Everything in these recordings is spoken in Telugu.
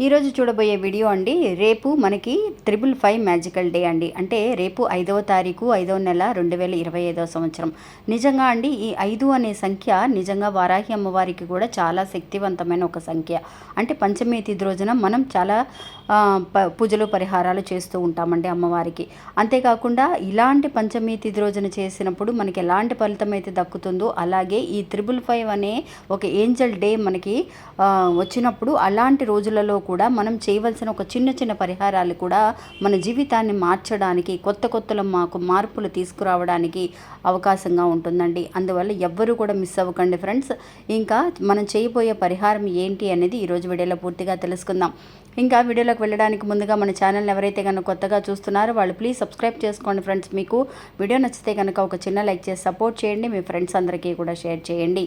ఈరోజు చూడబోయే వీడియో అండి రేపు మనకి త్రిబుల్ ఫైవ్ మ్యాజికల్ డే అండి. అంటే రేపు ఐదవ తారీఖు ఐదవ నెల రెండు వేల ఇరవై ఐదవ సంవత్సరం. నిజంగా అండి ఈ ఐదు అనే సంఖ్య నిజంగా వారాహి అమ్మవారికి కూడా చాలా శక్తివంతమైన ఒక సంఖ్య. అంటే పంచమి తిథి రోజున మనం చాలా ప- పూజలు పరిహారాలు చేస్తూ ఉంటామండి అమ్మవారికి. అంతేకాకుండా ఇలాంటి పంచమి తిథి రోజున చేసినప్పుడు మనకి ఎలాంటి ఫలితం అయితే దక్కుతుందో అలాగే ఈ త్రిబుల్ ఫైవ్ అనే ఒక ఏంజల్ డే మనకి వచ్చినప్పుడు అలాంటి రోజులలో కూడా మనం చేయవలసిన ఒక చిన్న చిన్న పరిహారాలు కూడా మన జీవితాన్ని మార్చడానికి కొత్త కొత్తలో మాకు మార్పులు తీసుకురావడానికి అవకాశంగా ఉంటుందండి. అందువల్ల ఎవ్వరూ కూడా మిస్ అవ్వకండి ఫ్రెండ్స్. ఇంకా మనం చేయబోయే పరిహారం ఏంటి అనేది ఈరోజు వీడియోలో పూర్తిగా తెలుసుకుందాం. ఇంకా వీడియోలోకి వెళ్ళడానికి ముందుగా మన ఛానల్ ఎవరైతే కనుక కొత్తగా చూస్తున్నారో వాళ్ళు ప్లీజ్ సబ్స్క్రైబ్ చేసుకోండి ఫ్రెండ్స్. మీకు వీడియో నచ్చితే కనుక ఒక చిన్న లైక్ చేసి సపోర్ట్ చేయండి. మీ ఫ్రెండ్స్ అందరికీ కూడా షేర్ చేయండి.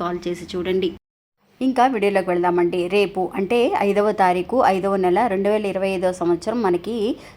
కాల్ చేసి చూడండి. ఇంకా వీడియోలోకి వెళ్దామండి. రేపు అంటే ఐదవ తారీఖు ఐదవ నెల రెండు వేల ఇరవై ఐదవ సంవత్సరం మనకి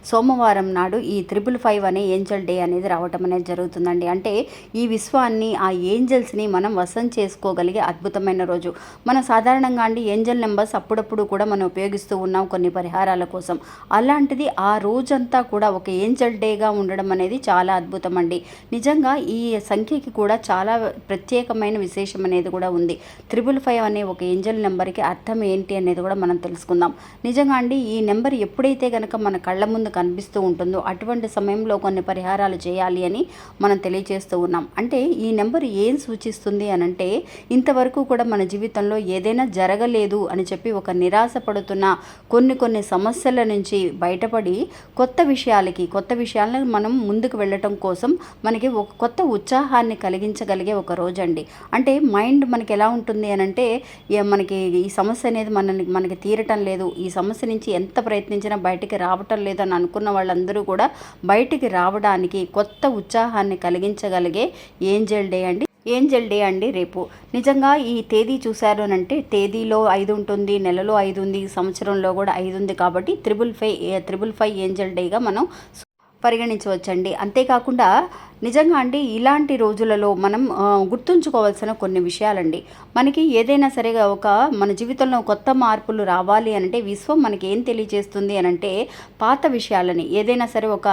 సోమవారం నాడు ఈ త్రిపుల్ ఫైవ్ అనే ఏంజల్ డే అనేది రావటం అనేది జరుగుతుందండి. అంటే ఈ విశ్వాన్ని ఆ ఏంజల్స్ని మనం వశం చేసుకోగలిగే అద్భుతమైన రోజు. మన సాధారణంగా అండి ఏంజల్ నెంబర్స్ అప్పుడప్పుడు కూడా మనం ఉపయోగిస్తూ ఉన్నాం కొన్ని పరిహారాల కోసం. అలాంటిది ఆ రోజంతా కూడా ఒక ఏంజల్ డేగా ఉండడం అనేది చాలా అద్భుతం అండి. నిజంగా ఈ సంఖ్యకి కూడా చాలా ప్రత్యేకమైన విశేషం అనేది కూడా ఉంది. త్రిబుల్ ఫైవ్ అనే ఒక ఒక ఏంజల్ నెంబర్కి అర్థం ఏంటి అనేది కూడా మనం తెలుసుకుందాం. నిజంగా అండి ఈ నెంబర్ ఎప్పుడైతే కనుక మన కళ్ళ ముందు కనిపిస్తూ ఉంటుందో అటువంటి సమయంలో కొన్ని పరిహారాలు చేయాలి అని మనం తెలియజేస్తూ ఉన్నాం. అంటే ఈ నెంబర్ ఏం సూచిస్తుంది అని అంటే ఇంతవరకు కూడా మన జీవితంలో ఏదైనా జరగలేదు అని చెప్పి ఒక నిరాశ పడుతున్న కొన్ని కొన్ని సమస్యల నుంచి బయటపడి కొత్త విషయాలకి కొత్త విషయాలను మనం ముందుకు వెళ్ళటం కోసం మనకి ఒక కొత్త ఉత్సాహాన్ని కలిగించగలిగే ఒక రోజు అండి అంటే మైండ్ మనకి ఎలా ఉంటుంది అని అంటే మనకి ఈ సమస్య అనేది మనల్ని మనకి తీరటం లేదు. ఈ సమస్య నుంచి ఎంత ప్రయత్నించినా బయటికి రావటం లేదు అని అనుకున్న వాళ్ళందరూ కూడా బయటికి రావడానికి కొత్త ఉత్సాహాన్ని కలిగించగలిగే ఏంజల్ డే అండి. ఏంజల్ డే అండి రేపు. నిజంగా ఈ తేదీ చూశారు అని అంటే తేదీలో ఐదు ఉంటుంది నెలలో ఐదు ఉంది సంవత్సరంలో కూడా ఐదు ఉంది కాబట్టి triple five triple five angel డేగా మనం పరిగణించవచ్చండి. అంతేకాకుండా నిజంగా అండి ఇలాంటి రోజులలో మనం గుర్తుంచుకోవాల్సిన కొన్ని విషయాలండి. మనకి ఏదైనా సరే ఒక మన జీవితంలో కొత్త మార్పులు రావాలి అని అంటే విశ్వం మనకి ఏం తెలియజేస్తుంది అని అంటే పాత విషయాలని ఏదైనా సరే ఒక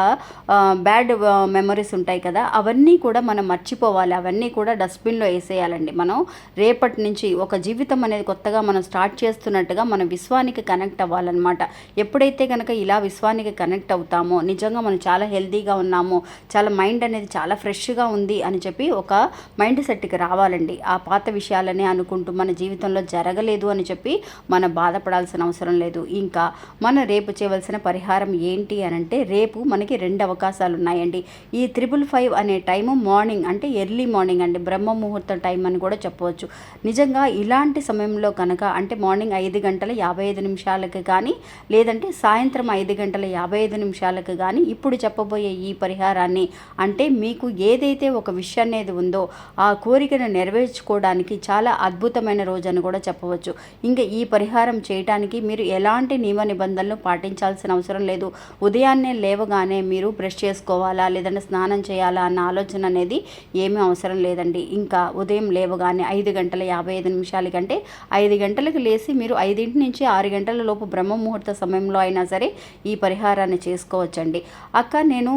బ్యాడ్ మెమరీస్ ఉంటాయి కదా అవన్నీ కూడా మనం మర్చిపోవాలి. అవన్నీ కూడా డస్ట్బిన్లో వేసేయాలండి మనం. రేపటి నుంచి ఒక జీవితం అనేది కొత్తగా మనం స్టార్ట్ చేస్తున్నట్టుగా మన విశ్వానికి కనెక్ట్ అవ్వాలన్నమాట. ఎప్పుడైతే కనుక ఇలా విశ్వానికి కనెక్ట్ అవుతామో నిజంగా మనం చాలా హెల్తీగా ఉన్నామో చాలా మైండ్ అనేది చాలా చాలా ఫ్రెష్గా ఉంది అని చెప్పి ఒక మైండ్ సెట్కి రావాలండి. ఆ పాత విషయాలనే అనుకుంటూ మన జీవితంలో జరగలేదు అని చెప్పి మనం బాధపడాల్సిన అవసరం లేదు. ఇంకా మనం రేపు చేయవలసిన పరిహారం ఏంటి అని అంటే రేపు మనకి రెండు అవకాశాలు ఉన్నాయండి. ఈ త్రిబుల్ ఫైవ్ అనే టైము మార్నింగ్ అంటే ఎర్లీ మార్నింగ్ అండి. బ్రహ్మ ముహూర్తం టైం అని కూడా చెప్పవచ్చు. నిజంగా ఇలాంటి సమయంలో కనుక అంటే మార్నింగ్ ఐదు గంటల యాభై ఐదు నిమిషాలకు కానీ లేదంటే సాయంత్రం ఐదు గంటల యాభై ఐదు నిమిషాలకు కానీ ఇప్పుడు చెప్పబోయే ఈ పరిహారాన్ని అంటే మీకు ఏదైతే ఒక విషయం అనేది ఉందో ఆ కోరికను నెరవేర్చుకోవడానికి చాలా అద్భుతమైన రోజు అని కూడా చెప్పవచ్చు. ఇంకా ఈ పరిహారం చేయటానికి మీరు ఎలాంటి నియమ నిబంధనలు పాటించాల్సిన అవసరం లేదు. ఉదయాన్నే లేవగానే మీరు బ్రష్ చేసుకోవాలా లేదంటే స్నానం చేయాలా అన్న ఆలోచన అనేది ఏమీ అవసరం లేదండి. ఇంకా ఉదయం లేవగానే ఐదు గంటల యాభై ఐదు నిమిషాల కంటే ఐదు గంటలకు లేచి మీరు ఐదింటి నుంచి ఆరు గంటల లోపు బ్రహ్మ ముహూర్త సమయంలో అయినా సరే ఈ పరిహారాన్ని చేసుకోవచ్చండి. అక్క నేను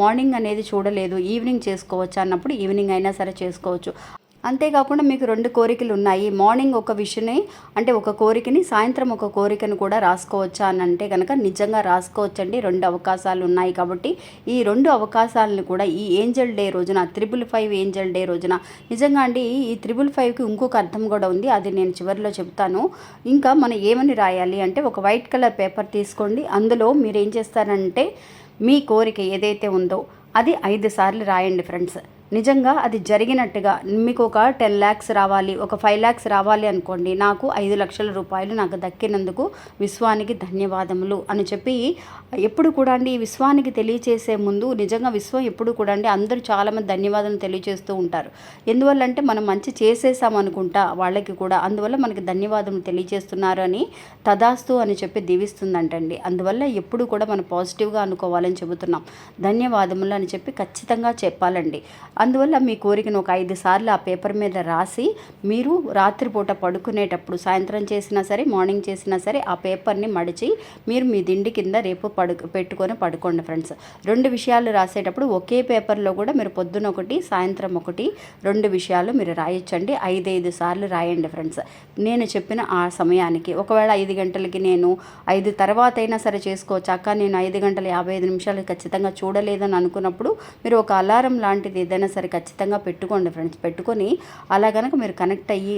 మార్నింగ్ అనేది చూడలేదు. ఈవినింగ్ చేసుకోవచ్చు అన్నప్పుడు ఈవినింగ్ అయినా సరే చేసుకోవచ్చు. అంతేకాకుండా మీకు రెండు కోరికలు ఉన్నాయి. మార్నింగ్ ఒక విషయని అంటే ఒక కోరికని సాయంత్రం ఒక కోరికను కూడా రాసుకోవచ్చా అని అంటే కనుక నిజంగా రాసుకోవచ్చండి. రెండు అవకాశాలు ఉన్నాయి కాబట్టి ఈ రెండు అవకాశాలను కూడా ఈ ఏంజల్ డే రోజున త్రిబుల్ ఫైవ్ ఏంజల్ డే రోజున నిజంగా అండి ఈ త్రిబుల్ ఫైవ్కి ఇంకొక అర్థం కూడా ఉంది. అది నేను చివరిలో చెప్తాను. ఇంకా మనం ఏమని రాయాలి అంటే ఒక వైట్ కలర్ పేపర్ తీసుకోండి. అందులో మీరు ఏం చేస్తారంటే మీ కోరిక ఏదైతే ఉందో అది ఐదు సార్లు రాయండి ఫ్రెండ్స్ నిజంగా అది జరిగినట్టుగా మీకు ఒక టెన్ ల్యాక్స్ రావాలి ఒక ఫైవ్ ల్యాక్స్ రావాలి అనుకోండి నాకు ఐదు లక్షల రూపాయలు నాకు దక్కినందుకు విశ్వానికి ధన్యవాదములు అని చెప్పి ఎప్పుడు కూడా అండి ఈ విశ్వానికి తెలియచేసే ముందు నిజంగా విశ్వం ఎప్పుడు కూడా అండి అందరూ చాలామంది ధన్యవాదాలు తెలియజేస్తూ ఉంటారు. ఎందువల్ల అంటే మనం మంచి చేసేసాం అనుకుంటా వాళ్ళకి కూడా అందువల్ల మనకి ధన్యవాదం తెలియజేస్తున్నారు అని తదాస్తు అని చెప్పి దీవిస్తుందంటండి. అందువల్ల ఎప్పుడు కూడా మనం పాజిటివ్గా అనుకోవాలని చెబుతున్నాం. ధన్యవాదములు అని చెప్పి ఖచ్చితంగా చెప్పాలండి. అందువల్ల మీ కోరికను ఒక ఐదు సార్లు ఆ పేపర్ మీద రాసి మీరు రాత్రిపూట పడుకునేటప్పుడు సాయంత్రం చేసినా సరే మార్నింగ్ చేసినా సరే ఆ పేపర్ని మడిచి మీరు మీ దిండి కింద రేపు పడు పెట్టుకొని పడుకోండి ఫ్రెండ్స్. రెండు విషయాలు రాసేటప్పుడు ఒకే పేపర్లో కూడా మీరు పొద్దున ఒకటి సాయంత్రం ఒకటి రెండు విషయాలు మీరు రాయొచ్చండి. ఐదైదు సార్లు రాయండి ఫ్రెండ్స్. నేను చెప్పిన ఆ సమయానికి ఒకవేళ ఐదు గంటలకి నేను ఐదు తర్వాత అయినా సరే చేసుకోవచ్చు? అక్క నేను ఐదు గంటల యాభై ఐదు నిమిషాలు ఖచ్చితంగా చూడలేదని అనుకున్నప్పుడు మీరు ఒక అలారం లాంటిది ఏదైనా సరే ఖచ్చితంగా పెట్టుకోండి ఫ్రెండ్స్. పెట్టుకొని అలా కనుక మీరు కనెక్ట్ అయ్యి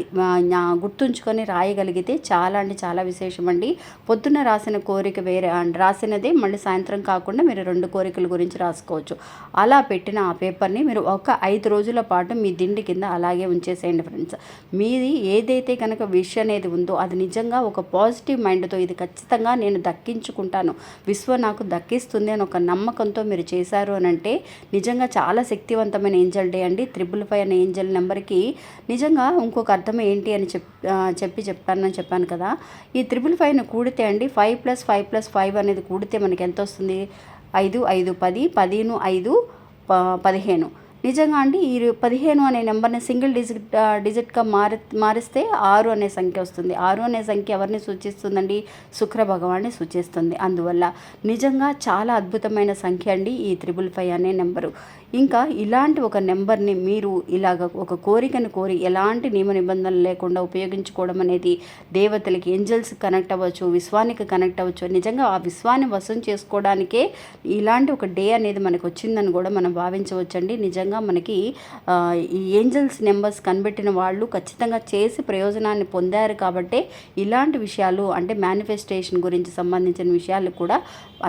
గుర్తుంచుకొని రాయగలిగితే చాలా అంటే చాలా విశేషం అండి. పొద్దున్న రాసిన కోరిక వేరే రాసినదే మళ్ళీ సాయంత్రం కాకుండా మీరు రెండు కోరికల గురించి రాసుకోవచ్చు. అలా పెట్టిన ఆ పేపర్ని మీరు ఒక ఐదు రోజుల పాటు మీ దిండి కింద అలాగే ఉంచేసేయండి ఫ్రెండ్స్. మీది ఏదైతే కనుక విష్ అనేది ఉందో అది నిజంగా ఒక పాజిటివ్ మైండ్తో ఇది ఖచ్చితంగా నేను దక్కించుకుంటాను. విశ్వ నాకు దక్కిస్తుంది అని ఒక నమ్మకంతో మీరు చేశారు అని అంటే నిజంగా చాలా శక్తివంతమైన ఏంజల్ డే అండి. త్రిబుల్ ఫైవ్ అనే ఏంజల్ నెంబర్కి నిజంగా ఇంకొక అర్థం ఏంటి అని చెప్ చెప్పి చెప్తానని చెప్పాను కదా. ఈ త్రిబుల్ ఫైవ్ని కూడితే అండి five plus five plus five అనేది కూడితే మనకి ఎంత వస్తుంది? ఐదు ఐదు పది పదిను ఐదు ప- పదిహేను. నిజంగా అండి ఈ పదిహేను అనే నెంబర్ని సింగిల్ డిజిట్ డిజిట్గా మారి మారిస్తే ఆరు అనే సంఖ్య వస్తుంది. ఆరు అనే సంఖ్య ఎవరిని సూచిస్తుందండి? శుక్ర భగవాన్ని సూచిస్తుంది. అందువల్ల నిజంగా చాలా అద్భుతమైన సంఖ్య అండి ఈ త్రిబుల్ ఫైవ్ అనే నెంబరు. ఇంకా ఇలాంటి ఒక నెంబర్ని మీరు ఇలాగ ఒక కోరికను కోరి ఎలాంటి నియమ నిబంధనలు లేకుండా ఉపయోగించుకోవడం అనేది దేవతలకి ఏంజల్స్ కనెక్ట్ అవ్వచ్చు విశ్వానికి కనెక్ట్ అవ్వచ్చు. నిజంగా ఆ విశ్వాన్ని వశం చేసుకోవడానికే ఇలాంటి ఒక డే అనేది మనకు వచ్చిందని కూడా మనం భావించవచ్చండి. నిజంగా మనకి ఈ ఏంజల్స్ నెంబర్స్ కనిపెట్టిన వాళ్ళు ఖచ్చితంగా చేసి ప్రయోజనాన్ని పొందారు కాబట్టి ఇలాంటి విషయాలు అంటే మేనిఫెస్టేషన్ గురించి సంబంధించిన విషయాలు కూడా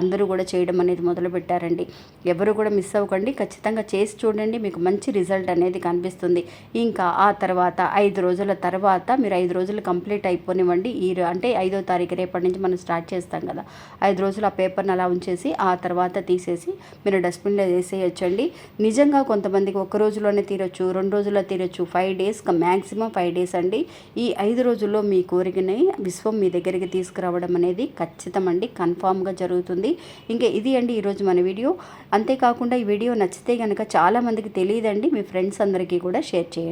అందరూ కూడా చేయడం అనేది మొదలుపెట్టారండి. ఎవరు కూడా మిస్ అవ్వకండి. ఖచ్చితంగా చేసి చూడండి మీకు మంచి రిజల్ట్ అనేది కనిపిస్తుంది. ఇంకా ఆ తర్వాత ఐదు రోజుల తర్వాత మీరు ఐదు రోజులు కంప్లీట్ అయిపోనివ్వండి. ఈ అంటే ఐదో తారీఖు రేపటి నుంచి మనం స్టార్ట్ చేస్తాం కదా. ఐదు రోజులు ఆ పేపర్ని అలా ఉంచేసి ఆ తర్వాత తీసేసి మీరు డస్ట్బిన్లో వేసేయచ్చండి. నిజంగా కొంతమందికి ఒక రోజులోనే తీరొచ్చు రెండు రోజుల్లో తీరొచ్చు. Five days maximum five days అండి. ఈ ఐదు రోజుల్లో మీ కోరికని విశ్వం మీ దగ్గరికి తీసుకురావడం అనేది ఖచ్చితం అండి. కన్ఫామ్గా జరుగుతుంది. ఇంకా ఇది అండి ఈరోజు మన వీడియో. అంతేకాకుండా ఈ వీడియో నచ్చితే కనుక చాలామందికి తెలియదండి. మీ ఫ్రెండ్స్ అందరికీ కూడా షేర్ చేయండి.